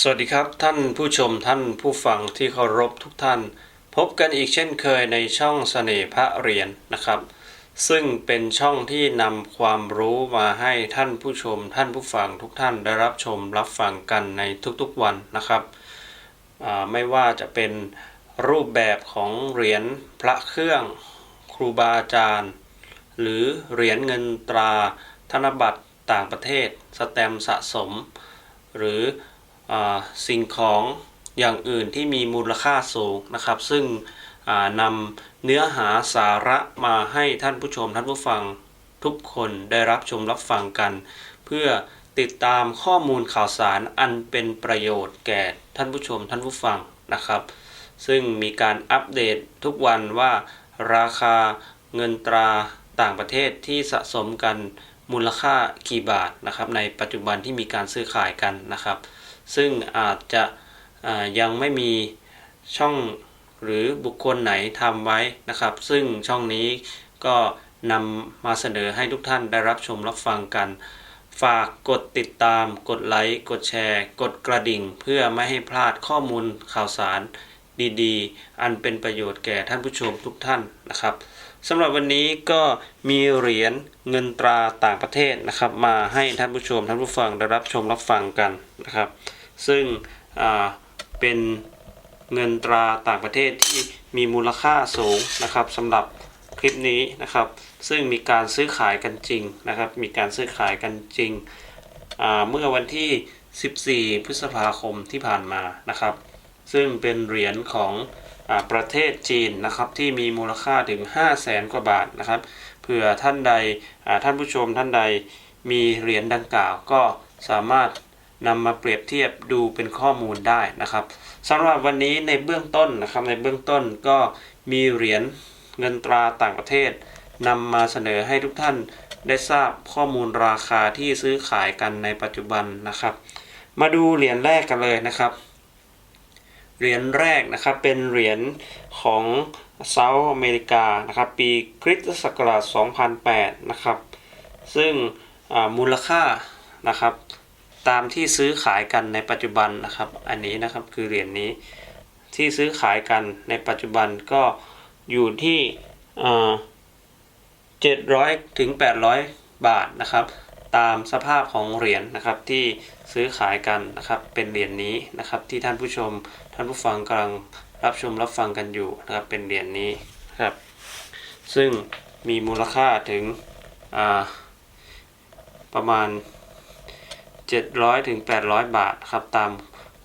สวัสดีครับท่านผู้ชมท่านผู้ฟังที่เคารพทุกท่าน พบกันอีกเช่นเคยในช่องเสน่ห์พระเหรียญนะครับ ซึ่งเป็นช่องที่นำความรู้มาให้ท่านผู้ชม ท่านผู้ฟังทุกท่านได้รับชมรับฟังกันในทุกๆวันนะครับไม่ว่าจะเป็นรูปแบบของเหรียญพระเครื่องครูบาอาจารย์ หรือเหรียญเงินตราธนบัตรต่างประเทศ สแตมสะสม หรือ สิ่งของอย่างอื่นที่มีมูลค่าสูงนะครับ ซึ่งนำเนื้อหาสาระมาให้ท่านผู้ชมท่านผู้ฟังทุกคนได้รับชมรับฟังกัน เพื่อติดตามข้อมูลข่าวสารอันเป็นประโยชน์แก่ท่านผู้ชมท่านผู้ฟังนะครับ ซึ่งมีการอัปเดตทุกวันว่าราคาเงินตราต่างประเทศที่สะสมกันมูลค่ากี่บาทนะครับ ในปัจจุบันที่มีการซื้อขายกันนะครับ ซึ่งอาจจะยังไม่มีช่องหรือบุคคลไหนทำไว้นะครับ ซึ่งช่องนี้ก็นำมาเสนอให้ทุกท่านได้รับชมรับฟังกัน ฝากกดติดตาม กดไลค์ กดแชร์ กดกระดิ่ง เพื่อไม่ให้พลาดข้อมูลข่าวสารดีๆ อันเป็นประโยชน์แก่ท่านผู้ชมทุกท่านนะครับสำหรับวันนี้ก็มีเหรียญเงินตราต่างประเทศนะครับ มาให้ท่านผู้ชมท่านผู้ฟังได้รับชมรับฟังกันนะครับ ซึ่งเป็นเงินตราต่างประเทศที่มีมูลค่าสูงนะครับสำหรับคลิปนี้นะครับ ซึ่งมีการซื้อขายกันจริงนะครับ มีการซื้อขายกันจริงเมื่อวันที่ 14 พฤษภาคมที่ผ่านมานะครับ ซึ่งเป็นเหรียญของอประเทศจีนนะครับที่มีมูลค่าถึง 5 0 0แสนกว่าบาทนะครับเผื่อท่านใดท่านผู้ชมท่านใดมีเหรียญดังกล่าวก็สามารถ นำมาเปรียบเทียบดูเป็นข้อมูลได้นะครับสำหรับวันนี้ในเบื้องต้นนะครับในเบื้องต้นก็มีเหรียญเงินตราต่างประเทศนำมาเสนอให้ทุกท่านได้ทราบข้อมูลราคาที่ซื้อขายกันในปัจจุบันนะครับ มาดูเหรียญแรกกันเลยนะครับ เหรียญแรกนะครับเป็นเหรียญของเซาท์อเมริกานะครับปีคริสตศักราช 2008 นะครับ ซึ่งมูลค่านะครับ ตามที่ซื้อขายกันในปัจจุบันนะครับ อันนี้นะครับคือเหรียญนี้ที่ซื้อขายกันในปัจจุบันก็อยู่ที่อ่า700ถึง800บาทนะครับ ตามสภาพของเหรียญนะครับที่ซื้อขายกันนะครับ เป็นเหรียญนี้นะครับ ที่ท่านผู้ชมท่านผู้ฟังกำลังรับชมรับฟังกันอยู่นะครับ เป็นเหรียญนี้ครับ ซึ่งมีมูลค่าถึงประมาณ 700ถึง800 บาทครับตาม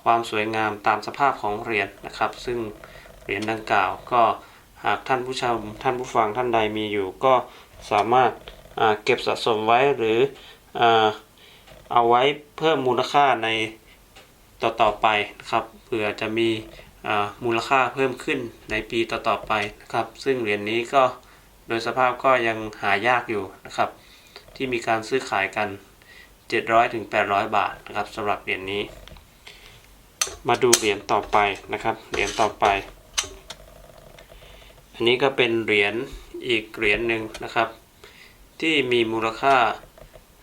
ความสวยงามตามสภาพของเหรียญนะครับ ซึ่งเหรียญดังกล่าวก็หากท่านผู้ชมท่านผู้ฟังท่านใดมีอยู่ ก็สามารถเก็บสะสมไว้หรืออเอาไว้เพิ่มมูลค่าในต่อๆไปนะครับเผื่อจะมีมูลค่าเพิ่มขึ้นในปีต่อๆไปนะครับ ซึ่งเหรียญนี้ก็โดยสภาพก็ยังหายากอยู่นะครับ ที่มีการซื้อขายกัน 700ถึง800 บาทนะครับสำหรับเหรียญนี้ มาดูเหรียญต่อไปนะครับเหรียญต่อไป อันนี้ก็เป็นเหรียญอีกเหรียญหนึ่งนะครับ ที่มีมูลค่า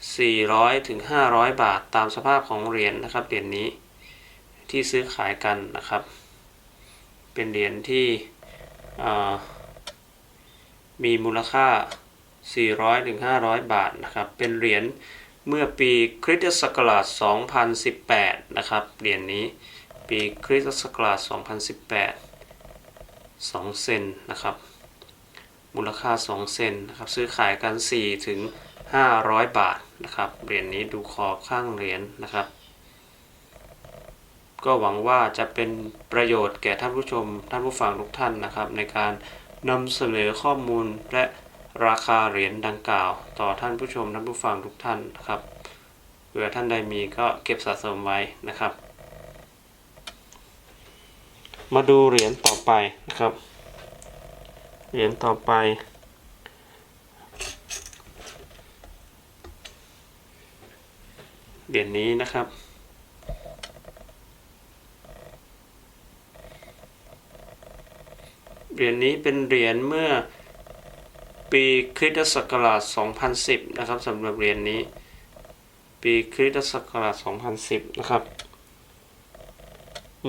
400ถึง500 บาทตามสภาพของเหรียญนะครับเหรียญนี้ที่ซื้อขายกันนะครับ เป็นเหรียญที่มีมูลค่า 400ถึง500 บาทนะครับ เป็นเหรียญ เมื่อปีคริสตศักราช 2018 นะครับ เหรียญนี้ปีคริสตศักราช 2018 2 เซนนะครับ มูลค่า 2 เซนนะครับ ซื้อขายกัน 4 ถึง 500 บาทนะครับ เหรียญนี้ดูขอบข้างเหรียญนะครับ ก็หวังว่าจะเป็นประโยชน์แก่ท่านผู้ชม ท่านผู้ฟังทุกท่านนะครับ ในการนำเสนอข้อมูลและ ราคาเหรียญดังกล่าว ต่อท่านผู้ชมท่านผู้ฟังทุกท่านนะครับเผื่อท่านใดมีก็เก็บสะสมไว้นะครับ มาดูเหรียญต่อไปนะครับ เหรียญต่อไป เหรียญนี้นะครับเหรียญนี้เป็นเหรียญเมื่อ ปีคริสตศักราช 2010 นะครับสำหรับเหรียญนี้ ปีคริสตศักราช 2010 นะครับ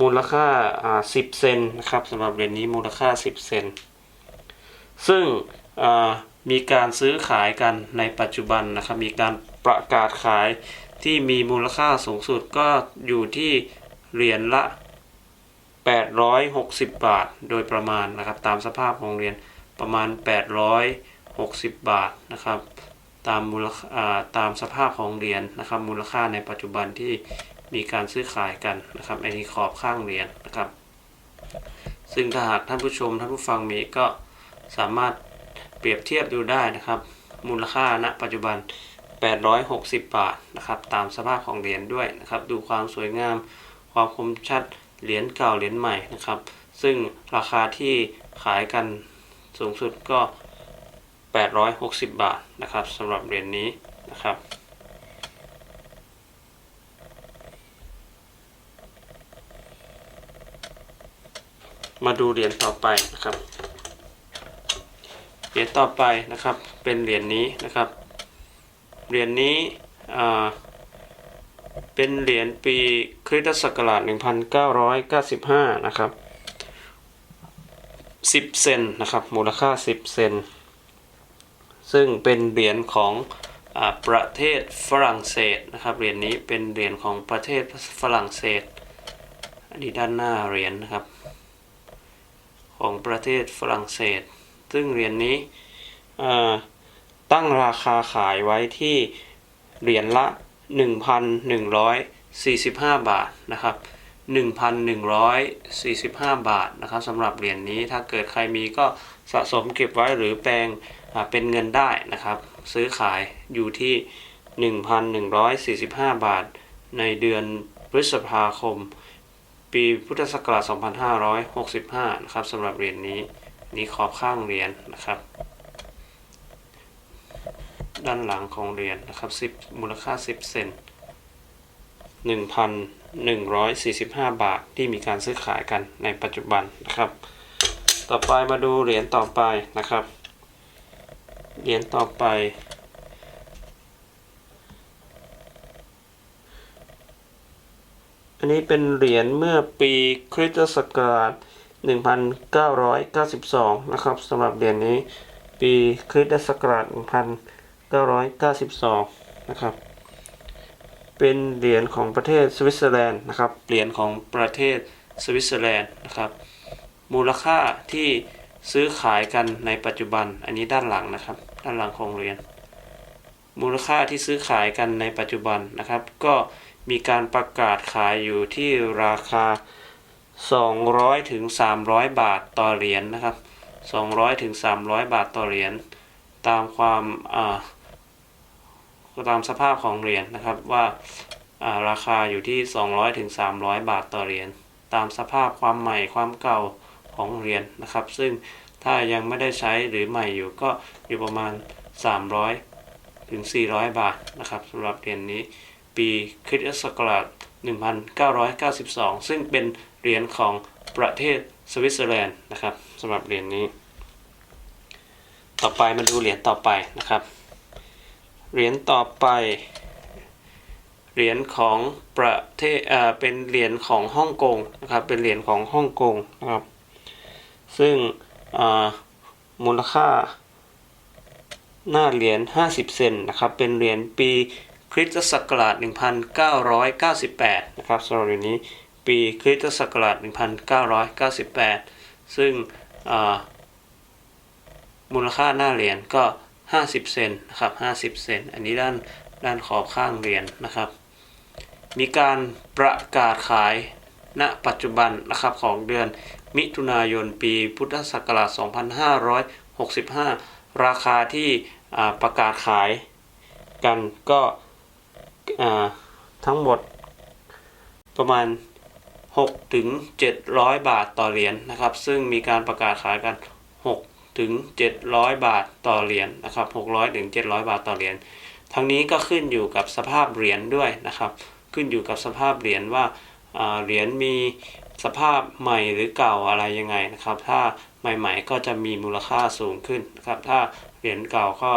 มูลค่าอ่า10 เซนนะครับสำหรับเหรียญนี้มูลค่า 10 เซน ซึ่งอ่ามีการซื้อขายกันในปัจจุบันนะครับ มีการประกาศขายที่มีมูลค่าสูงสุดก็อยู่ที่เหรียญละ 860 บาท โดยประมาณนะครับ ตามสภาพของเหรียญ ประมาณ 860 บาทนะครับตามมูลค่าตามสภาพของเหรียญนะครับ มูลค่าในปัจจุบันที่มีการซื้อขายกันนะครับอันนี้ขอบข้างเหรียญนะครับ ซึ่งถ้าหากท่านผู้ชมท่านผู้ฟังมีก็สามารถเปรียบเทียบดูได้นะครับ มูลค่าณปัจจุบัน 860 บาทนะครับ ตามสภาพของเหรียญด้วยนะครับ ดูความสวยงาม ความคมชัดเหรียญเก่าเหรียญใหม่นะครับ ซึ่งราคาที่ขายกัน สูงสุดก็ 860 บาทนะครับสำหรับเหรียญนี้นะครับมาดูเหรียญต่อไปนะครับ เหรียญต่อไปนะครับเป็นเหรียญนี้นะครับ เหรียญนี้อ่าเป็นเหรียญปีคริสตศักราช 1995 นะครับ 10 เซนนะครับ มูลค่า 10 เซน ซึ่งเป็นเหรียญของอประเทศฝรั่งเศสนะครับ เหรียญนี้เป็นเหรียญของประเทศฝรั่งเศส อันนี้ด้านหน้าเหรียญนะครับ ของประเทศฝรั่งเศส ซึ่งเหรียญนี้ตั้งราคาขายไว้ที่เหรียญละ 1,145 บาทนะครับ 1,145 บาทนะครับสำหรับเหรียญนี้ถ้าเกิดใครมีก็สะสมเก็บไว้หรือแปลงเป็นเงินได้นะครับ ซื้อขายอยู่ที่ 1,145 บาท ในเดือนพฤษภาคม ปีพุทธศักราช 2565 นะครับสำหรับเหรียญนี้นี่ขอบข้างเหรียญนะครับ ด้านหลังของเหรียญนะครับ10มูลค่า 10 เซน 145 บาทที่มีการซื้อขายกันในปัจจุบันนะครับ ต่อไปมาดูเหรียญต่อไปนะครับ เหรียญต่อไป อันนี้เป็นเหรียญเมื่อปีคริสตศักราช1992 นะครับสำหรับเหรียญนี้ปีคริสตศักราช1992 นะครับ เป็นเหรียญของประเทศสวิตเซอร์แลนด์นะครับ เหรียญของประเทศสวิตเซอร์แลนด์นะครับ มูลค่าที่ซื้อขายกันในปัจจุบัน อันนี้ด้านหลังนะครับ ด้านหลังของเหรียญ มูลค่าที่ซื้อขายกันในปัจจุบันนะครับ ก็มีการประกาศขายอยู่ที่ราคา 200ถึง300 บาทต่อเหรียญนะครับ 200ถึง300 บาทต่อเหรียญ ตามความอ่า ตามสภาพของเหรียญนะครับว่าราคาอยู่ที่ 200ถึง300 บาทต่อเหรียญตามสภาพความใหม่ความเก่าของเหรียญนะครับ ซึ่งถ้ายังไม่ได้ใช้หรือใหม่อยู่ก็อยู่ประมาณ 300ถึง400 บาทนะครับสำหรับเหรียญนี้ปีคริสตศักราช1992 ซึ่งเป็นเหรียญของประเทศสวิตเซอร์แลนด์นะครับสำหรับเหรียญนี้ ต่อไปมาดูเหรียญต่อไปนะครับ เหรียญต่อไปเหรียญของประเทศอ่าเป็นเหรียญของฮ่องกงนะครับเป็นเหรียญของฮ่องกงนะครับซึ่งอ่ามูลค่าหน้าเหรียญ 50 เซนนะครับ เป็นเหรียญปีคริสตศักราช 1998 นะครับสำหรับเหรียญนี้ปีคริสตศักราช 1998 ซึ่งอ่ามูลค่าหน้าเหรียญก็ 50 เซนนะครับ 50 เซน อันนี้ด้านด้านขอบข้างเหรียญนะครับ มีการประกาศขายณปัจจุบันนะครับของเดือนมิถุนายนปีพุทธศักราช 2565 ราคาที่ประกาศขายกันก็ทั้งหมดประมาณ 6 ถึง 700 บาทต่อเหรียญนะครับ ซึ่งมีการประกาศขายกัน 6 ถึง 700 บาทต่อเหรียญนะครับ600ถึง700 บาทต่อเหรียญทั้งนี้ก็ขึ้นอยู่กับสภาพเหรียญด้วยนะครับ ขึ้นอยู่กับสภาพเหรียญว่าอ่าเหรียญมีสภาพใหม่หรือเก่าอะไรยังไงนะครับ ถ้าใหม่ๆก็จะมีมูลค่าสูงขึ้นนะครับ ถ้าเหรียญเก่าก็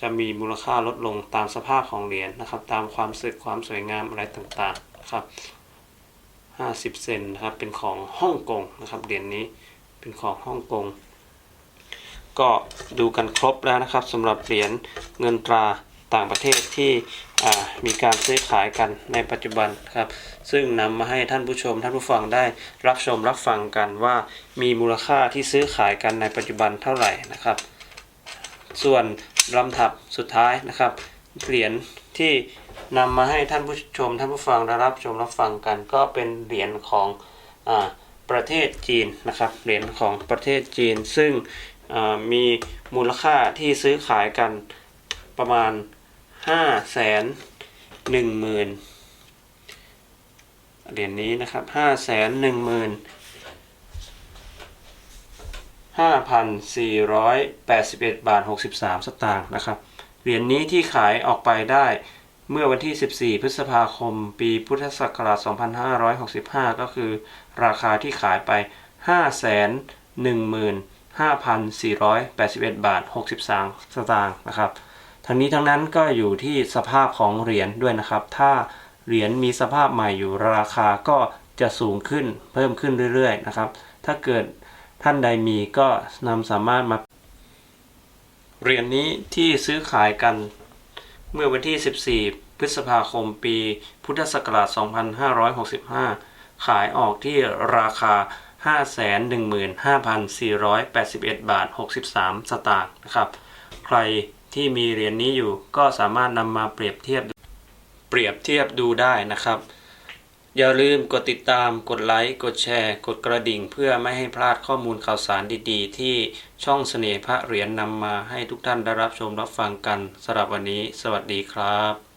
จะมีมูลค่าลดลงตามสภาพของเหรียญนะครับ ตามความสึกความสวยงามอะไรต่างๆนะครับ50 เซนนะครับเป็นของฮ่องกงนะครับเหรียญนี้เป็นของฮ่องกง ก็ดูกันครบแล้วนะครับสำหรับเหรียญเงินตราต่างประเทศที่มีการซื้อขายกันในปัจจุบันครับ ซึ่งนำมาให้ท่านผู้ชมท่านผู้ฟังได้รับชมรับฟังกันว่ามีมูลค่าที่ซื้อขายกันในปัจจุบันเท่าไหร่นะครับ ส่วนลำดับสุดท้ายนะครับเหรียญที่นำมาให้ท่านผู้ชมท่านผู้ฟังได้รับชมรับฟังกัน ก็เป็นเหรียญของอประเทศจีนนะครับเหรียญของประเทศจีน ซึ่ง มีมูลค่าที่ซื้อขายกันประมาณ5แสนหนึ่งหมื่นเหรียญนี้นะครับ5แสนหนึ่งหมื่น5,481 บาท 63 สตางค์นะครับ เหรียญนี้ที่ขายออกไปได้เมื่อวันที่ 14 พฤษภาคม ปีพุทธศักราช 2565 ก็คือ ราคาที่ขายไป 5,481 บาท 63 สตางค์นะครับ ทั้งนี้ทั้งนั้นก็อยู่ที่สภาพของเหรียญด้วยนะครับ ถ้าเหรียญมีสภาพใหม่อยู่ราคาก็จะสูงขึ้นเพิ่มขึ้นเรื่อยๆนะครับ ถ้าเกิดท่านใดมีก็นำสามารถมาเหรียญนี้ที่ซื้อขายกันเมื่อวันที่ 14 พฤษภาคมปี พุทธศักราช 2565 ขายออกที่ราคา 515,481 บาท 63 สตางค์นะครับ ใครที่มีเหรียญนี้อยู่ก็สามารถนำมาเปรียบเทียบ เปรียบเทียบดูได้นะครับ อย่าลืมกดติดตาม กดไลค์ กดแชร์ กดกระดิ่ง เพื่อไม่ให้พลาดข้อมูลข่าวสารดีๆ ที่ช่องเสน่ห์พระเหรียญนำมาให้ทุกท่านได้รับชมรับฟังกันสำหรับวันนี้ สวัสดีครับ